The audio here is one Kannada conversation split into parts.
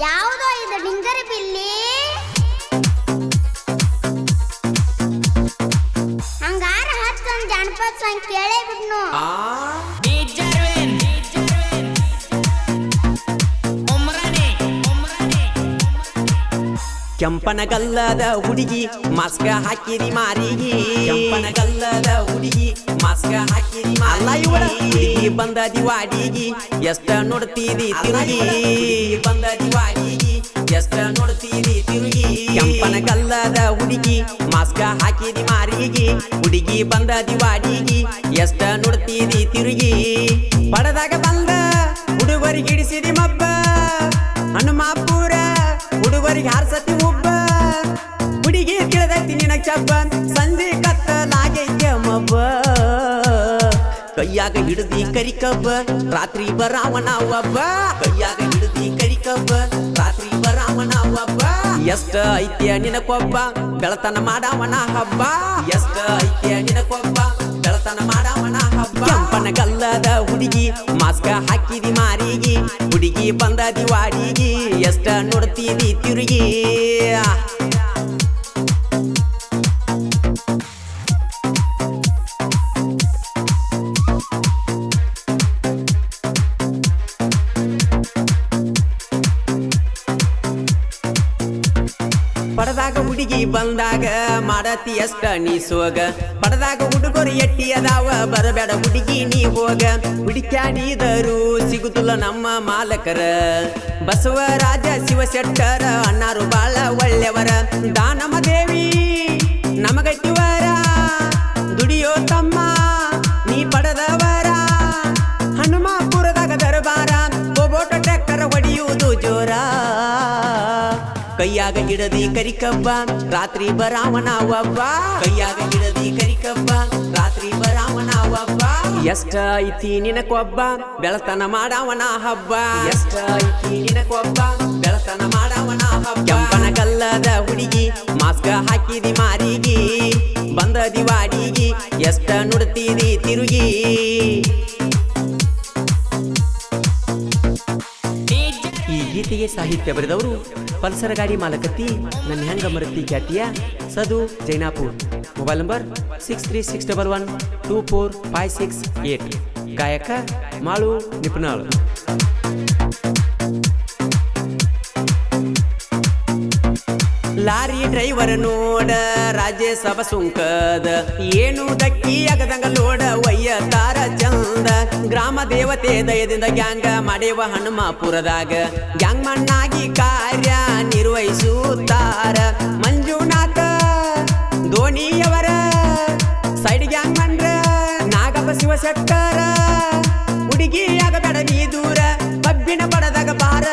ಯಾವುದೋ ಇದು ಡಿಂಗರಿ ಬಿಲ್ಲಿ. ಹಂಗಾರ ಹತ್ತೊಂದು ಜಾನಪದ ಸಾಂಗ್ ಕೇಳೇ ಬಿಡ್ನು. ಕೆಂಪನಗಲ್ಲದ ಹುಡುಗಿ ಮಾಸ್ಕ ಹಾಕಿರಿ ಮಾರಿಗೆ. ಕೆಂಪನ ಗಲ್ಲದ ಹುಡುಗಿ ಮಾಸ್ಕ ಹಾಕಿರಿ ಅಲ್ಲ ಇವಳ ಹುಡುಗಿ. ಬಂದ ದಿವಾಡಿಗಿ ಎಷ್ಟ ನೋಡ್ತೀರಿ ತಿರುಗಿ. ಬಂದ ದಿವಾಡಿಗಿ ಎಷ್ಟ ನೋಡ್ತೀರಿ ತಿರುಗಿ. ಕೆಂಪನ ಗಲ್ಲದ ಹುಡುಗಿ, ಮಾಸ್ಕ ಹಾಕಿದಿ ಮಾರಿಗಿ. ಹುಡುಗಿ ಬಂದ ದಿವಾಡಿಗಿ ಎಷ್ಟ ನೋಡ್ತೀರಿ ತಿರುಗಿ. ಪಡದಾಗ ಬಂದ, ಹುಡುಗರಿಗೆ ಹಿಡಿಸಿದಿ ಮಬ್ಬ. ಹನುಮಾಪುರ ಹುಡುಗರಿಗೆ ಹಾರ್ಸತಿ ಒಬ್ಬ ಹುಡುಗಿ ತಿಳಿದೈತಿ ನಿನಗ್ ಚಬ್ಬ ಕೈಯಾಗ ಹಿಡಿದಿ ಕರಿಕಬ್ಬ ರಾತ್ರಿ ಬರಾವಣ ಒಬ್ಬ ಕೈಯಾಗ ಹಿಡಿದಿ ಕರಿಕಬ್ಬ ರಾತ್ರಿ ಬರಾವಣ ಒಬ್ಬ ಎಷ್ಟ ಐತ್ಯ ನಿನಕೊಬ್ಬ, ಬೆಳತನ ಮಾಡವನ ಹಬ್ಬ ಎಷ್ಟ ಐತ್ಯ ನಿನಕೊಬ್ಬ, ಬೆಳತನ ಮಾಡವನ ಹಬ್ಬ ಕೆಂಪನ ಗಲ್ಲದ ಹುಡುಗಿ, ಮಾಸ್ಕ ಹಾಕಿದಿ ಮಾರಿಗೆ. ಹುಡುಗಿ ಬಂದ ದಿವಾಡಿಗಿ, ಎಷ್ಟ ನೋಡ್ತೀನಿ ತಿರುಗಿ. ಪಡದಾಗ ಹುಡುಗಿ ಬಂದಾಗ ಮಾಡತಿ ಅಷ್ಟ ನೀ ಸೋಗ. ಪಡದಾಗ ಹುಡುಗರು ಎಟ್ಟಿ ಅದಾವ, ಬರಬೇಡ ಹುಡುಗಿ ನೀ ಹೋಗ. ಹುಡುಕ್ಯಾಡಿದರು ಸಿಗುದಿಲ್ಲ ನಮ್ಮ ಮಾಲಕರ. ಬಸವರಾಜ ಶಿವಶೆಟ್ಟರ ಅಣ್ಣಾರು ಬಾಳ ಒಳ್ಳೆಯವರ ದಾನಮ ದೇವಿ ನಮಗಟ್ಟಿವರ ದುಡಿಯೋ ತಮ್ಮ ಕೈಯಾಗ ಹಿಡದಿ ಕರಿಕಬ್ಬ, ರಾತ್ರಿ ಬರಾವಣ ಒಬ್ಬ ಕೈಯಾಗ ಹಿಡದಿ ಕರಿಕಬ್ಬ, ರಾತ್ರಿ ಬರಾವಣ ಒಬ್ಬ ಎಷ್ಟ ಐತಿ ನಿನಕೊಬ್ಬ, ಬೆಳತನ ಮಾಡವನ ಹಬ್ಬ ಎಷ್ಟ ಐತಿ ನಿನಕೊಬ್ಬ, ಬೆಳತನ ಮಾಡವನ ಹಬ್ಬ ಕೆಂಪನ ಕಲ್ಲದ ಹುಡುಗಿ, ಮಾಸ್ಕ ಹಾಕಿದಿ ಮಾರಿಗೆ ಬಂದ ದಿವಾಡಿಗಿ ಸಾಹಿತ್ಯ ಬರೆದವರು ಪಲ್ಸರ ಗಾಡಿ ಮಾಲಕತ್ತಿ ನನ್ನ ಹೆಂಗ ಮರತಿ ಖ್ಯಾತಿಯ ಸದು Jainapur. Mobile number six three six double one two four five six eight ಗಾಯಕ ಮಾಳು ನಿಪುಣಾಳು ಲಾರಿ ಡ್ರೈವರ್ ನೋಡ ರಾಜ್ಯಸಭಾ ಸುಂಕದ. ಏನು ದಕ್ಕಿ ಅಗದಂಗ ಲೋಡ ವಯ್ಯ ತಾರ ಚಂದ. ಗ್ರಾಮ ದೇವತೆ ದಯದಿಂದ ಗ್ಯಾಂಗ ಮಾಡೇವ ಹನುಮಾಪುರದಾಗ. ಗ್ಯಾಂಗ್ ಮಣ್ಣಾಗಿ ಕಾರ್ಯ ನಿರ್ವಹಿಸುತ್ತಾರ. ಮಂಜುನಾಥ ಧೋನಿಯವರ ಸೈಡ್ ಗ್ಯಾಂಗ್ ಮಂಡ್ರ ನಾಗಪ್ಪ ಶಿವಶಕ್ಕರ ಹುಡುಗಿ ತಡ ನೀ ದೂರ ಕಬ್ಬಿನ ಪಡದಾಗ ಬಾರ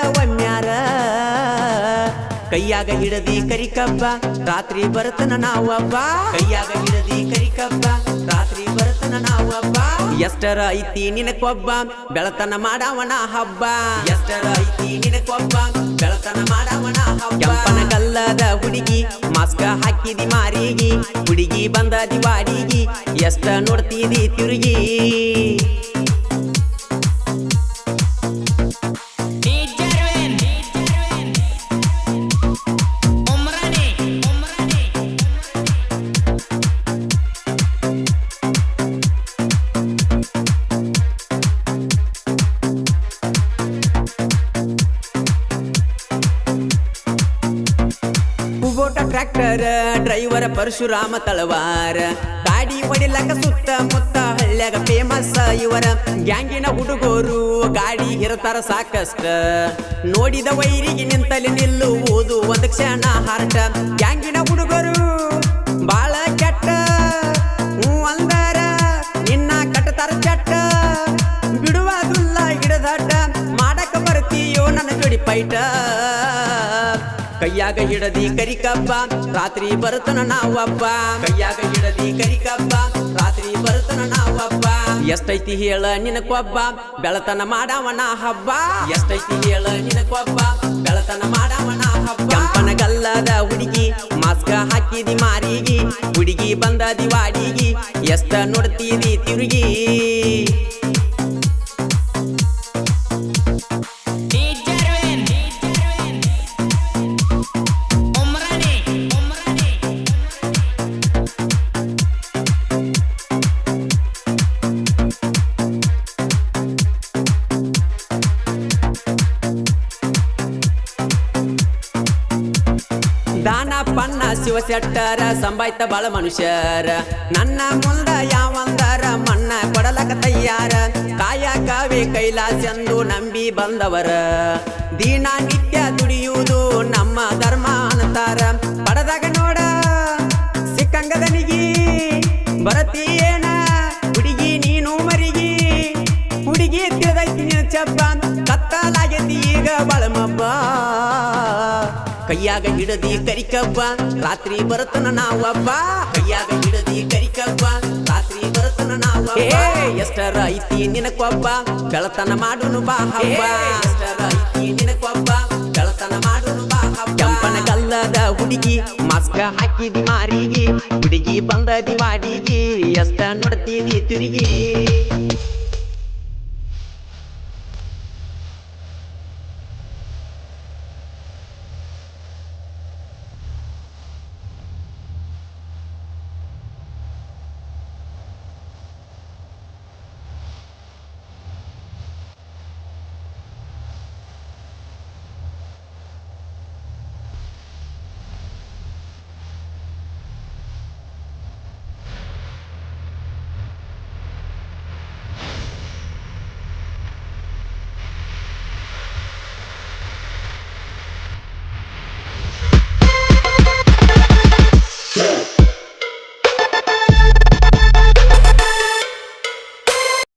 ಕೈಯಾಗ ಹಿಡದಿ ಕರಿಕಬ್ಬ, ರಾತ್ರಿ ಬರತನ ನಾವಬ್ಬ ಕೈಯಾಗ ಹಿಡದಿ ಕರಿಕಬ್ಬ, ರಾತ್ರಿ ಬರತನ ನಾವಬ್ಬ ಎಷ್ಟರ ಐತಿ ನಿನಕೊಬ್ಬ ಬೆಳತನ ಮಾಡವನ ಹಬ್ಬ. ಎಷ್ಟರ ಐತಿ ನಿನಕೊಬ್ಬ ಬೆಳತನ ಮಾಡವನ ಹಬ್ಬ. ಕೆಂಪನ ಕಲ್ಲದ ಹುಡುಗಿ, ಮಾಸ್ಕ ಹಾಕಿದಿ ಮಾರಿಗೆ, ಹುಡುಗಿ ಬಂದ ದಿವಾಡಿಗಿ, ಎಷ್ಟ ನೋಡ್ತೀರಿ ತಿರುಗಿ. Tractor driver, Parashurama Talawar. ಗಾಡಿ ಹೊಡಿಲಕ ಸುತ್ತ ಮುತ್ತ ಹಳ್ಳ್ಯಾಗ ಫೇಮಸ್ ಇವರ. ಗ್ಯಾಂಗಿನ ಹುಡುಗರು ಗಾಡಿ ಇರತಾರ ಸಾಕಷ್ಟ. ನೋಡಿದ ವೈರಿಗೆ ನಿಂತಲ್ಲಿ ನಿಲ್ಲುವುದು ಒಂದು ಕ್ಷಣ ಹಾರಟ. ಗ್ಯಾಂಗಿನ ಹುಡುಗರು ಬಾಳ ಕೆಟ್ಟ. ಹ್ಞೂ ಅಂದಾರ, ನಿನ್ನ ಕಟ್ಟತಾರ ಚಟ್ಟ. ಬಿಡುವುದಿಲ್ಲ ಹಿಡದಟ್ಟ ಮಾಡಕ ಬರ್ತೀಯೋ ನನ್ನ ಜೋಡಿ ಪೈಟ. ಕೈಯಾಗ ಹಿಡದಿ ಕರಿಕಬ್ಬ ರಾತ್ರಿ ಬರ್ತನ ನಾವಪ್ಪ. ಕೈಯಾಗ ಹಿಡದಿ ಕರಿಕಬ್ಬ ರಾತ್ರಿ ಬರ್ತನ ನಾವಪ್ಪ. ಎಷ್ಟೈತಿ ಹೇಳ ನಿನಕೊಬ್ಬ ಬೆಳತನ ಮಾಡವನ ಹಬ್ಬ. ಎಷ್ಟೈತಿ ಹೇಳ ನಿನಕೊಬ್ಬ ಬೆಳತನ ಮಾಡವನ ಹಬ್ಬ. ಕಂಪನಗಲ್ಲದ ಹುಡುಗಿ, ಮಾಸ್ಕ ಹಾಕಿದಿ ಮಾರಿಗೆ, ಹುಡುಗಿ ಬಂದ ದಿವಾಡಿಗಿ, ಎಷ್ಟ ನೋಡ್ತೀರಿ ತಿರುಗಿ. ದಾನ ಪನ್ನ ಶಿವಶೆಟ್ಟರ ಸಂಬಾಯ್ತ ಬಾಳ ಮನುಷ್ಯರ ನನ್ನ ಮುಂದ ಯಾವಂದರ ಮಣ್ಣ ಕೊಡಲಕ ತಯ್ಯಾರ ಕಾಯಕವೇ ಕೈಲಾಸೆಂದು ನಂಬಿ ಬಂದವರ ದಿನ ನಿತ್ಯ ದುಡಿಯುವುದು ನಮ್ಮ ಧರ್ಮ ಅಂತಾರ ಪಡದಾಗ ನೋಡ ಸಿಕ್ಕಂಗದನಿಗಿ ಬರತೀಯೇನ ಹುಡುಗಿ ನೀನು ಮರಿಗಿ ಹುಡುಗಿ ತಿಳಿದೈತಿ ನಿನ್ನ ಚಪ್ಪ ಕತ್ತಲಾಗೈತಿ ಈಗ ಬಳಮಬ್ಬ ಕೈಯಾಗ ಹಿಡದಿ ಕರಿಕಬ್ಬ ರಾತ್ರಿ ಬರತನ ನಾವಬ್ಬ ಕೈಯಾಗ ಹಿಡದಿ ಕರಿಕಬ್ಬ ರಾತ್ರಿ ಬರತನ ನಾವ ಎಷ್ಟರ ಐತಿ ನಿನಕೊಬ್ಬ ಬೆಳತನ ಮಾಡುನು ಬಾ ಹಬ್ಬ ಎಷ್ಟರ ಐತಿ ನಿನಕೊಬ್ಬ ಬೆಳತನ ಮಾಡುನು ಬಾ ಹಬ್ಬ ಕೆಂಪನ ಗಲ್ಲದ ಹುಡುಗಿ ಮಾಸ್ಕ ಹಾಕಿದಿ ಮಾರಿಗೆ ಹುಡುಗಿ ಬಂದದಿ ವಾಡಿಗೆ ಎಷ್ಟ ನೋಡ್ತೀವಿ ತಿರುಗಿ.